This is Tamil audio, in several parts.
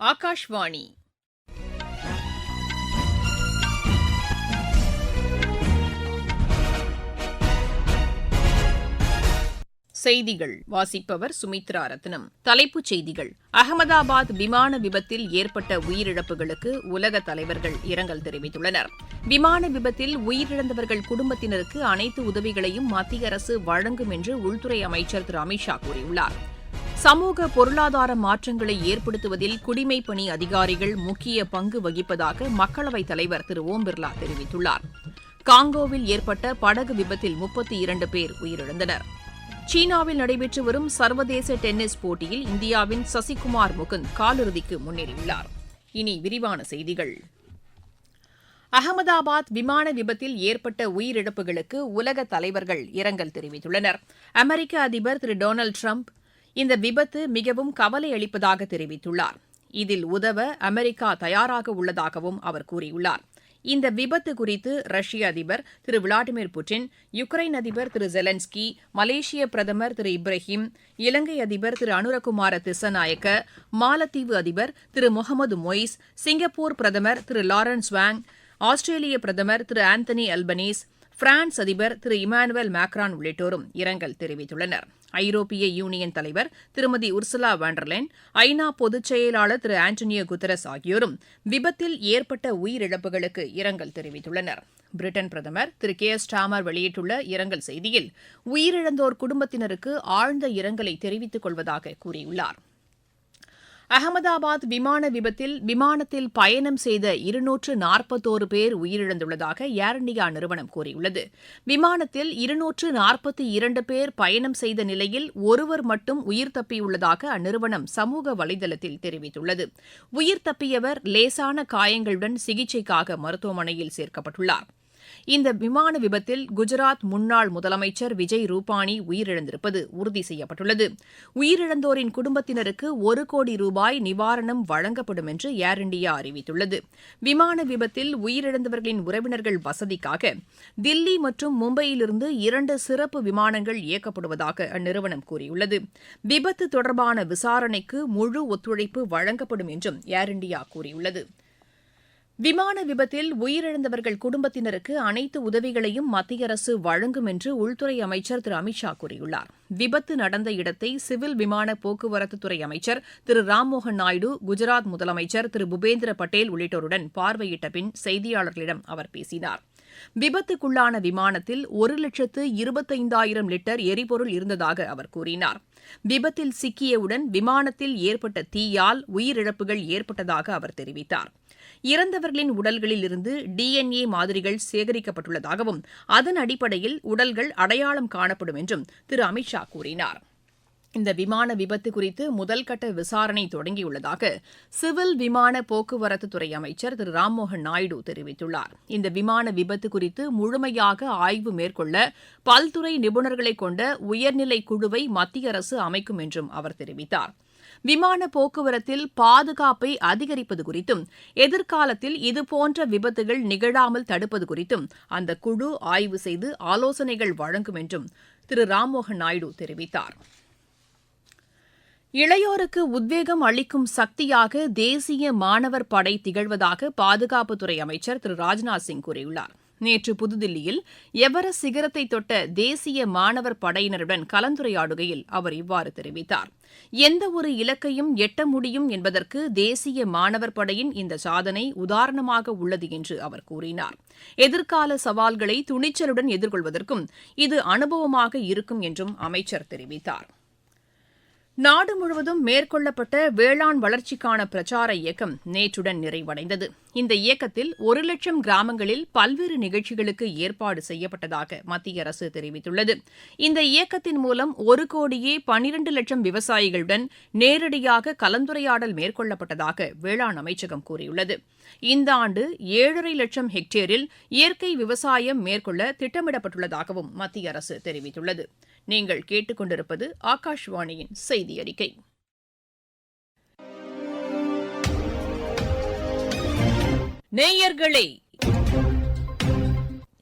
ஆகாஷ்வாணி. செய்திகள். வாசிப்பவர் சுமித்ரா ரத்னம். தலைப்புச் செய்திகள். அகமதாபாத் விமான விபத்தில் ஏற்பட்ட உயிரிழப்புகளுக்கு உலக தலைவர்கள் இரங்கல் தெரிவித்துள்ளனர். விமான விபத்தில் உயிரிழந்தவர்கள் குடும்பத்தினருக்கு அனைத்து உதவிகளையும் மத்திய அரசு வழங்கும் என்று உள்துறை அமைச்சர் திரு அமித்ஷா கூறியுள்ளார். சமூக பொருளாதார மாற்றங்களை ஏற்படுத்துவதில் குடிமை பணி அதிகாரிகள் முக்கிய பங்கு வகிப்பதாக மக்களவைத் தலைவர் திரு ஓம் பிர்லா தெரிவித்துள்ளார். காங்கோவில் ஏற்பட்ட படகு விபத்தில் முப்பத்தி இரண்டு பேர் உயிரிழந்தனர். சீனாவில் நடைபெற்று வரும் சர்வதேச டென்னிஸ் போட்டியில் இந்தியாவின் சசிகுமார் முகுந்த் காலிறுதிக்கு முன்னேறியுள்ளார். இனி விரிவான செய்திகள். அகமதாபாத் விமான விபத்தில் ஏற்பட்ட உயிரிழப்புகளுக்கு உலக தலைவர்கள் இரங்கல் தெரிவித்துள்ளனர். அமெரிக்க அதிபர் திரு டொனால்டு ட்ரம்ப் இந்த விபத்து மிகவும் கவலை அளிப்பதாக தெரிவித்துள்ளார். இதில் உதவ அமெரிக்கா தயாராக உள்ளதாகவும் அவர் கூறியுள்ளார். இந்த விபத்து குறித்து ரஷ்ய அதிபர் திரு விளாடிமிர் புட்டின் யுக்ரைன் அதிபர் திரு ஜெலன்ஸ்கி மலேசிய பிரதமர் திரு இப்ராஹிம் இலங்கை அதிபர் திரு அனுரகுமார திசநாயக்க மாலத்தீவு அதிபர் திரு முகமது மொய்ஸ் சிங்கப்பூர் பிரதமர் திரு லாரன்ஸ் வாங் ஆஸ்திரேலிய பிரதமர் திரு ஆந்தனி அல்பனீஸ் பிரான்ஸ் அதிபர் திரு இமானுவேல் மேக்ரான் உள்ளிட்டோரும் இரங்கல் தெரிவித்துள்ளனர். ஐரோப்பிய யூனியன் தலைவர் திருமதி உர்சுலா வேண்டர்லேன் ஐநா பொதுச் செயலாளர் திரு ஆண்டனியோ குத்தரஸ் ஆகியோரும் விபத்தில் ஏற்பட்ட உயிரிழப்புகளுக்கு இரங்கல் தெரிவித்துள்ளனர். பிரிட்டன் பிரதமர் திரு கே எஸ் டாமர் வெளியிட்டுள்ள இரங்கல் செய்தியில் உயிரிழந்தோர் குடும்பத்தினருக்கு ஆழ்ந்த இரங்கலை தெரிவித்துக் கொள்வதாக கூறியுள்ளார். அகமதாபாத் விமான விபத்தில் விமானத்தில் பயணம் செய்த இருநூற்று நாற்பத்தோரு பேர் உயிரிழந்துள்ளதாக ஏர் இண்டியா நிறுவனம் கூறியுள்ளது. விமானத்தில் இருநூற்று நாற்பத்தி இரண்டு பேர் பயணம் செய்த நிலையில் ஒருவர் மட்டும் உயிர் தப்பியுள்ளதாக அந்நிறுவனம் சமூக வலைதளத்தில் தெரிவித்துள்ளது. உயிர் தப்பியவர் லேசான காயங்களுடன் சிகிச்சைக்காக மருத்துவமனையில் சேர்க்கப்பட்டுள்ளார். இந்த விமான விபத்தில் குஜராத் முன்னாள் முதலமைச்சர் விஜய் ரூபானி உயிரிழந்திருப்பது உறுதி செய்யப்பட்டுள்ளது. உயிரிழந்தோரின் குடும்பத்தினருக்கு ஒரு கோடி ரூபாய் நிவாரணம் வழங்கப்படும் என்று ஏர் இண்டியா அறிவித்துள்ளது. விமான விபத்தில் உயிரிழந்தவர்களின் உறவினர்கள் வசதிக்காக தில்லி மற்றும் மும்பையிலிருந்து இரண்டு சிறப்பு விமானங்கள் இயக்கப்படுவதாக அந்நிறுவனம் கூறியுள்ளது. விபத்து தொடர்பான விசாரணைக்கு முழு ஒத்துழைப்பு வழங்கப்படும் என்றும் ஏர் இண்டியா கூறியுள்ளது. விமான விபத்தில் உயிரிழந்தவர்கள் குடும்பத்தினருக்கு அனைத்து உதவிகளையும் மத்திய அரசு வழங்கும் என்று உள்துறை அமைச்சர் திரு அமித்ஷா கூறியுள்ளார். விபத்து நடந்த இடத்தை சிவில் விமான போக்குவரத்துத்துறை அமைச்சர் திரு ராம்மோகன் நாயுடு குஜராத் முதலமைச்சர் திரு பூபேந்திர பட்டேல் உள்ளிட்டோருடன் பார்வையிட்ட பின் செய்தியாளர்களிடம் அவர் பேசினார். விபத்துக்குள்ளான விமானத்தில் ஒரு லட்சத்து இருபத்தைந்தாயிரம் லிட்டர் எரிபொருள் இருந்ததாக அவர் கூறினார். விபத்தில் சிக்கியவுடன் விமானத்தில் ஏற்பட்ட தீயால் உயிரிழப்புகள் ஏற்பட்டதாக அவர் தெரிவித்தார். இறந்தவர்களின் உடல்களில் இருந்து டிஎன்ஏ மாதிரிகள் சேகரிக்கப்பட்டுள்ளதாகவும் அதன் அடிப்படையில் உடல்கள் அடையாளம் காணப்படும் என்றும் திரு அமித்ஷா கூறினார். இந்த விமான விபத்து குறித்து முதல்கட்ட விசாரணை தொடங்கியுள்ளதாக சிவில் விமான போக்குவரத்து துறை அமைச்சர் திரு ராம்மோகன் நாயுடு தெரிவித்துள்ளார். இந்த விமான விபத்து குறித்து முழுமையாக ஆய்வு மேற்கொள்ள பல்துறை நிபுணர்களை கொண்ட உயர்நிலை குழுவை மத்திய அரசு அமைக்கும் என்றும் அவர் தெரிவித்தார். விமான போக்குவரத்தில் பாதுகாப்பை அதிகரிப்பது குறித்தும் எதிர்காலத்தில் இதுபோன்ற விபத்துகள் நிகழாமல் தடுப்பது குறித்தும் அந்த குழு ஆய்வு செய்து ஆலோசனைகள் வழங்கும் என்றும் திரு ராம்மோகன் நாயுடு தெரிவித்தார். இளையோருக்கு உத்வேகம் அளிக்கும் சக்தியாக தேசிய மாணவர் படை திகழ்வதாக பாதுகாப்புத்துறை அமைச்சர் திரு ராஜ்நாத் சிங் கூறியுள்ளார். நேற்று புதுதில்லியில் எவரஸ்ட் சிகரத்தை தொட்ட தேசிய மாணவர் படையினருடன் கலந்துரையாடுகையில் அவர் இவ்வாறு தெரிவித்தார். எந்த ஒரு இலக்கையும் எட்ட முடியும் என்பதற்கு தேசிய மாணவர் படையின் இந்த சாதனை உதாரணமாக உள்ளது என்று அவர் கூறினார். எதிர்கால சவால்களை துணிச்சலுடன் எதிர்கொள்வதற்கும் இது அனுபவமாக இருக்கும் என்றும் அமைச்சர் தெரிவித்தார். நாடு முழுவதும் மேற்கொள்ளப்பட்ட வேளாண் வளர்ச்சிக்கான பிரச்சார இயக்கம் நேற்றுடன் நிறைவடைந்தது. இந்த இயக்கத்தில் ஒரு லட்சம் கிராமங்களில் பல்வேறு நிகழ்ச்சிகளுக்கு ஏற்பாடு செய்யப்பட்டதாக மத்திய அரசு தெரிவித்துள்ளது. இந்த இயக்கத்தின் மூலம் ஒரு கோடியே பனிரண்டு லட்சம் விவசாயிகளுடன் நேரடியாக கலந்துரையாடல் மேற்கொள்ளப்பட்டதாக வேளாண் அமைச்சகம் கூறியுள்ளது. இந்த ஆண்டு ஏழரை லட்சம் ஹெக்டேரில் இயற்கை விவசாயம் மேற்கொள்ள திட்டமிடப்பட்டுள்ளதாகவும் மத்திய அரசு தெரிவித்துள்ளது. நீங்கள் கேட்டுக்கொண்டிருப்பது ஆகாஷ்வாணியின் செய்தி அறிக்கை நேயர்களே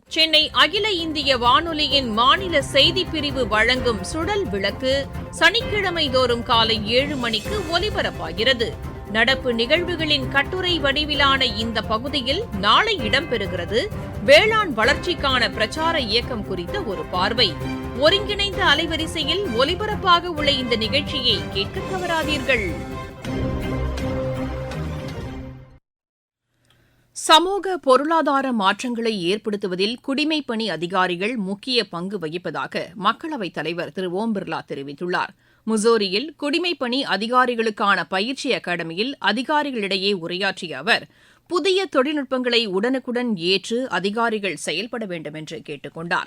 சென்னை அகில இந்திய வானொலியின் மாநில செய்திப் பிரிவு வழங்கும் சுடல் விளக்கு சனிக்கிழமை தோறும் காலை ஏழு மணிக்கு ஒலிபரப்பாகிறது. நடப்பு நிகழ்வுகளின் கட்டுரை வடிவிலான இந்த பகுதியில் நாளை இடம்பெறுகிறது. வேளாண் வளர்ச்சிக்கான பிரச்சார இயக்கம் குறித்த ஒரு பார்வை. ஒருங்கிணைந்த அலைவரிசையில் ஒலிபரப்பாக உள்ள இந்த நிகழ்ச்சியை கேட்க தவறாதீர்கள். சமூக பொருளாதார மாற்றங்களை ஏற்படுத்துவதில் குடிமைப்பணி அதிகாரிகள் முக்கிய பங்கு வகிப்பதாக மக்களவைத் தலைவர் திரு ஓம் பிர்லா தெரிவித்துள்ளார். முசோரியில் குடிமைப்பணி அதிகாரிகளுக்கான பயிற்சி அகாடமியில் அதிகாரிகளிடையே உரையாற்றிய அவர் புதிய தொழில்நுட்பங்களை உடனுக்குடன் ஏற்று அதிகாரிகள் செயல்பட வேண்டும் என்று கேட்டுக் கொண்டாா்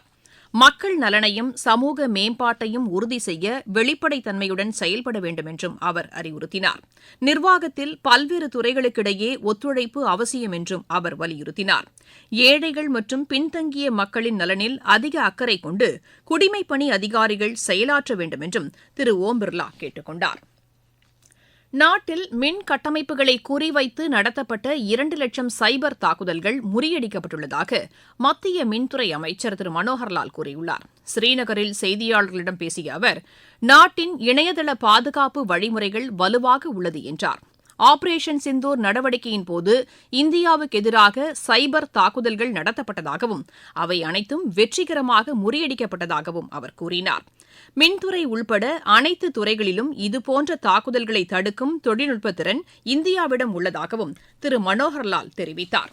மக்கள் நலனையும் சமூக மேம்பாட்டையும் உறுதி செய்ய வெளிப்படைத்தன்மையுடன் செயல்பட வேண்டும் என்றும் அவர் அறிவுறுத்தினார். நிர்வாகத்தில் பல்வேறு துறைகளுக்கிடையே ஒத்துழைப்பு அவசியம் என்றும் அவர் வலியுறுத்தினார். ஏழைகள் மற்றும் பின்தங்கிய மக்களின் நலனில் அதிக அக்கறை கொண்டு குடிமைப்பணி அதிகாரிகள் செயலாற்ற வேண்டும் என்றும் திரு ஓம் பிர்லா கேட்டுக் கொண்டாா் நாட்டில் மின் கட்டமைப்புகளை குறிவைத்து நடத்தப்பட்ட இரண்டு லட்சம் சைபர் தாக்குதல்கள் முறியடிக்கப்பட்டுள்ளதாக மத்திய மின்துறை அமைச்சர் திரு மனோகர்லால் கூறியுள்ளார். ஸ்ரீநகரில் செய்தியாளர்களிடம் பேசிய அவர் நாட்டின் இணையதள பாதுகாப்பு வழிமுறைகள் வலுவாக உள்ளது என்றார். ஆபரேஷன் சிந்தூர் நடவடிக்கையின் போது இந்தியாவுக்கு எதிராக சைபர் தாக்குதல்கள் நடத்தப்பட்டதாகவும் அவை அனைத்தும் வெற்றிகரமாக முறியடிக்கப்பட்டதாகவும் அவர் கூறினார். மின்துறை உள்பட அனைத்து துறைகளிலும் இதுபோன்ற தாக்குதல்களை தடுக்கும் தொழில்நுட்ப திறன் இந்தியாவிடம் உள்ளதாகவும் திரு மனோகர்லால் தெரிவித்தார்.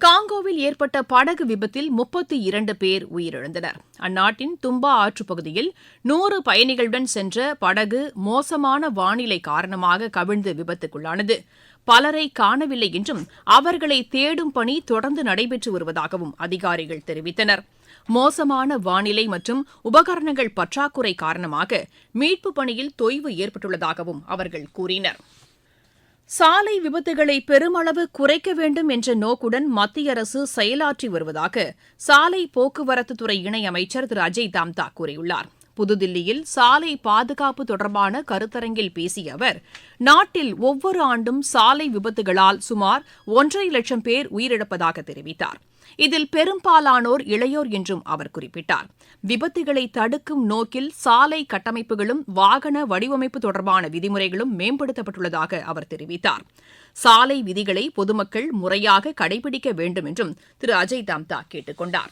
காங்கோவில் ஏற்பட்ட படகு விபத்தில் முப்பத்தி இரண்டு பேர் உயிரிழந்தனர். அந்நாட்டின் தும்பா ஆற்றுப் பகுதியில் நூறு பயணிகளுடன் சென்ற படகு மோசமான வானிலை காரணமாக கவிழ்ந்து விபத்துக்குள்ளானது. பலரை காணவில்லை என்றும் அவர்களை தேடும் பணி தொடர்ந்து நடைபெற்று வருவதாகவும் அதிகாரிகள் தெரிவித்தனர். மோசமான வானிலை மற்றும் உபகரணங்கள் பற்றாக்குறை காரணமாக மீட்புப் பணியில் தொய்வு ஏற்பட்டுள்ளதாகவும் அவர்கள் கூறினர். சாலை விபத்துகளை பெருமளவு குறைக்க வேண்டும் என்ற நோக்குடன் மத்திய அரசு செயலாற்றி வருவதாக சாலை போக்குவரத்துத்துறை இணையமைச்சர் திரு அஜய் தாம்தா கூறியுள்ளார். புதுதில்லியில் சாலை பாதுகாப்பு தொடர்பான கருத்தரங்கில் பேசிய அவர் நாட்டில் ஒவ்வொரு ஆண்டும் சாலை விபத்துகளால் சுமார் ஒன்றரை லட்சம் பேர் உயிரிழப்பதாக தெரிவித்தார். இதில் பெரும்பாலானோர் இளையோர் என்றும் அவர் குறிப்பிட்டார். விபத்துகளை தடுக்கும் நோக்கில் சாலை கட்டமைப்புகளும் வாகன வடிவமைப்பு தொடர்பான விதிமுறைகளும் மேம்படுத்தப்பட்டுள்ளதாக அவர் தெரிவித்தார். சாலை விதிகளை பொதுமக்கள் முறையாக கடைபிடிக்க வேண்டும் என்றும் திரு. அஜய் தாம்தா கேட்டுக் கொண்டாா்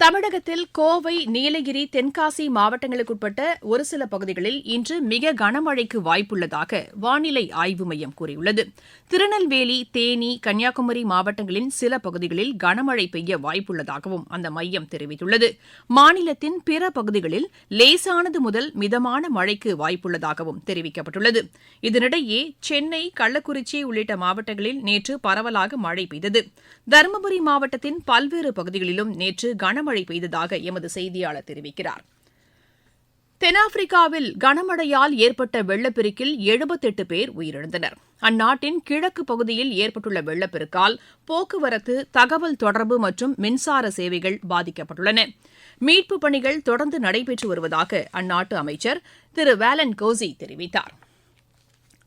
தமிழகத்தில் கோவை நீலகிரி தென்காசி மாவட்டங்களுக்குட்பட்ட ஒரு சில பகுதிகளில் இன்று மிக கனமழைக்கு வாய்ப்புள்ளதாக வானிலை ஆய்வு மையம் கூறியுள்ளது. திருநெல்வேலி தேனி கன்னியாகுமரி மாவட்டங்களின் சில பகுதிகளில் கனமழை பெய்ய வாய்ப்புள்ளதாகவும் அந்த மையம் தெரிவித்துள்ளது. மாநிலத்தின் பிற பகுதிகளில் லேசானது முதல் மிதமான மழைக்கு வாய்ப்புள்ளதாகவும் தெரிவிக்கப்பட்டுள்ளது. இதனிடையே சென்னை கள்ளக்குறிச்சி உள்ளிட்ட மாவட்டங்களில் நேற்று பரவலாக மழை பெய்தது. தருமபுரி மாவட்டத்தின் பல்வேறு பகுதிகளிலும் நேற்று கனமழை பெய்ததாக எமது செய்தியாளர் தெரிவிக்கிறார். தென்னாப்பிரிக்காவில் கனமழையால் ஏற்பட்ட வெள்ளப்பெருக்கில் எழுபத்தெட்டு பேர் உயிரிழந்தனர். அந்நாட்டின் கிழக்கு பகுதியில் ஏற்பட்டுள்ள வெள்ளப்பெருக்கால் போக்குவரத்து தகவல் தொடர்பு மற்றும் மின்சார சேவைகள் பாதிக்கப்பட்டுள்ளன. மீட்புப் பணிகள் தொடர்ந்து நடைபெற்று வருவதாக அந்நாட்டு அமைச்சர் திரு வேலன் கோசி தெரிவித்தார்.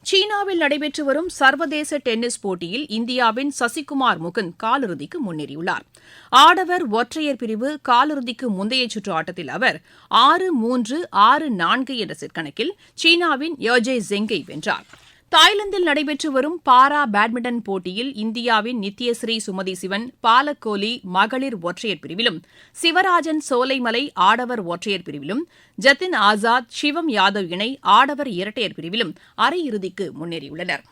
சீனாவில் நடைபெற்று வரும் சர்வதேச டென்னிஸ் போட்டியில் இந்தியாவின் சசிகுமார் முகுந்த் காலிறுதிக்கு முன்னேறியுள்ளார். ஆடவர் ஒற்றையர் பிரிவு காலிறுதிக்கு முந்தைய சுற்று ஆட்டத்தில் அவர் ஆறு மூன்று ஆறு நான்கு என்ற செட் கணக்கில் சீனாவின் யோஜே ஜெங்கை வென்றார். தாய்லாந்தில் நடைபெற்று வரும் பாரா பேட்மிண்டன் போட்டியில் இந்தியாவின் நித்யஸ்ரீ சுமதி சிவன் பாலக்கோலி மகளிர் ஒற்றையர் பிரிவிலும் சிவராஜன் சோலைமலை ஆடவர் ஒற்றையர் பிரிவிலும் ஜத்தின் ஆசாத் சிவம் யாதவ் இணை ஆடவர் இரட்டையர் பிரிவிலும் அரையிறுதிக்கு முன்னேறியுள்ளனர்.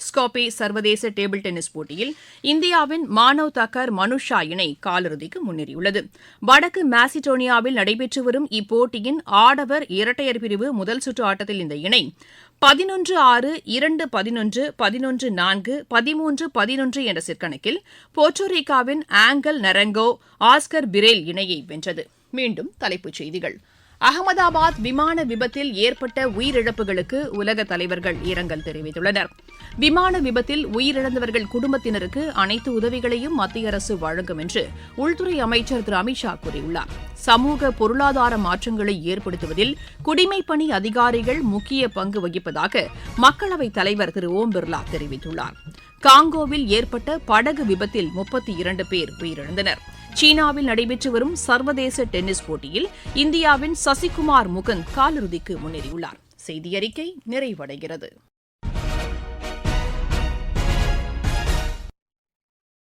ஸ்கோபே சர்வதேச டேபிள் டென்னிஸ் போட்டியில் இந்தியாவின் மானவ் தக்கர் மனுஷா இணை காலிறுதிக்கு முன்னேறியுள்ளது. வடக்கு மாசிடோனியாவில் நடைபெற்று வரும் இப்போட்டியின் ஆடவர் இரட்டையர் பிரிவு முதல் சுற்று ஆட்டத்தில் இந்த இணை பதினொன்று ஆறு இரண்டு பதினொன்று பதினொன்று நான்கு பதிமூன்று பதினொன்று என்ற சிற்கணக்கில் போர்ட்டோரிக்காவின் ஆங்கல் நரங்கோ ஆஸ்கர் பிரேல் இணையை வென்றது. மீண்டும் தலைப்புச் செய்திகள். அகமதாபாத் விமான விபத்தில் ஏற்பட்ட உயிரிழப்புகளுக்கு உலக தலைவர்கள் இரங்கல் தெரிவித்துள்ளனர். விமான விபத்தில் உயிரிழந்தவர்கள் குடும்பத்தினருக்கு அனைத்து உதவிகளையும் மத்திய அரசு வழங்கும் என்று உள்துறை அமைச்சர் திரு. அமித்ஷா கூறியுள்ளார். சமூக பொருளாதார மாற்றங்களை ஏற்படுத்துவதில் குடிமைப்பணி அதிகாரிகள் முக்கிய பங்கு வகிப்பதாக மக்களவைத் தலைவர் திரு. ஓம் பிர்லா தெரிவித்துள்ளார். காங்கோவில் ஏற்பட்ட படகு விபத்தில் முப்பத்தி இரண்டு பேர் உயிரிழந்தனர். சீனாவில் நடைபெற்று வரும் சர்வதேச டென்னிஸ் போட்டியில் இந்தியாவின் சசிகுமார் முகுந்த் காலிறுதிக்கு முன்னேறியுள்ளார். செய்தியறிக்கை நிறைவடைகிறது.